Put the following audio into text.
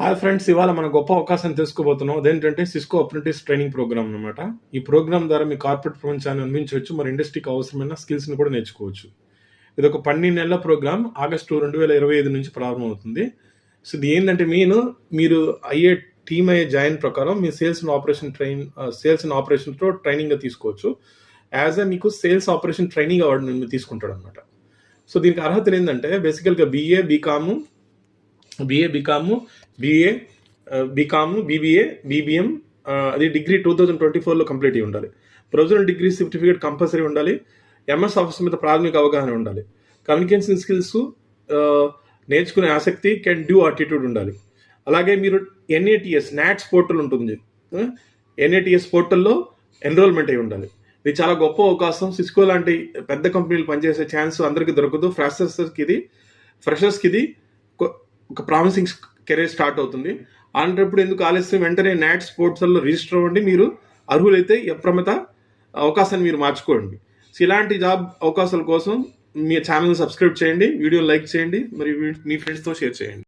Hi friends ఇవాళ మన గొప్ప అవకాశం తెలుసుకోబోతున్నాం. అదేంటంటే సిస్కో అప్రెంటిస్ ట్రైనింగ్ ప్రోగ్రామ్ అనమాట ఈ ప్రోగ్రామ్ ద్వారా మీ కార్పొరేట్ ప్రపంచాన్ని అందించవచ్చు మరి ఇండస్ట్రీకి అవసరమైన స్కిల్స్ని కూడా నేర్చుకోవచ్చు. ఇది ఒక పన్నెండు నెలల ప్రోగ్రామ్ ఆగస్టు రెండు వేల ఇరవై ఐదు నుంచి ప్రారంభమవుతుంది. సో ఇది ఏంటంటే మెయిన్ మీరు అయ్యే టీమ్ అయ్యే జాయిన్ ప్రకారం మీ sales and operation train sales and ఆపరేషన్తో ట్రైనింగ్గా తీసుకోవచ్చు. యాజ్ అ మీకు సేల్స్ ఆపరేషన్ ట్రైనింగ్ అవార్డు మీరు తీసుకుంటాడు అనమాట సో దీనికి అర్హతలు ఏంటంటే బేసికల్గా BA BCom BA BCom BA BCom BBA BBM అది డిగ్రీ టూ థౌజండ్ ట్వంటీ ఫోర్లో కంప్లీట్ అయ్యి ఉండాలి. ప్రొవిజనల్ డిగ్రీ సర్టిఫికేట్ కంపల్సరీ ఉండాలి. ఎంఎస్ ఆఫీస్ మీద ప్రాథమిక అవగాహన ఉండాలి. కమ్యూనికేషన్ స్కిల్స్ uh, నేర్చుకునే ఆసక్తి కెన్ డ్యూ ఆటిట్యూడ్ ఉండాలి. అలాగే మీరు ఎన్ఏటిఎస్ నాట్స్ పోర్టల్ ఉంటుంది. ఎన్ఏటిఎస్ పోర్టల్లో ఎన్రోల్మెంట్ అయి ఉండాలి. ఇది చాలా గొప్ప అవకాశం. సిస్కో లాంటి పెద్ద కంపెనీలు పనిచేసే ఛాన్స్ అందరికీ దొరకదు. ఫ్రెషర్స్కి ఇది ఫ్రెషర్స్కి ఇది ఒక ప్రామిసింగ్ కెరీర్ స్టార్ట్ అవుతుంది. అలాంటప్పుడు ఎందుకు ఆలస్యం? వెంటనే నాట్ స్పోర్ట్స్లో రిజిస్టర్ అవ్వండి. మీరు అర్హులైతే అప్రమత అవకాశాన్ని మీరు మార్చుకోండి. సో ఇలాంటి జాబ్ అవకాశాల కోసం మీ ఛానల్ సబ్స్క్రైబ్ చేయండి. వీడియో లైక్ చేయండి. మరియు మీ ఫ్రెండ్స్తో షేర్ చేయండి.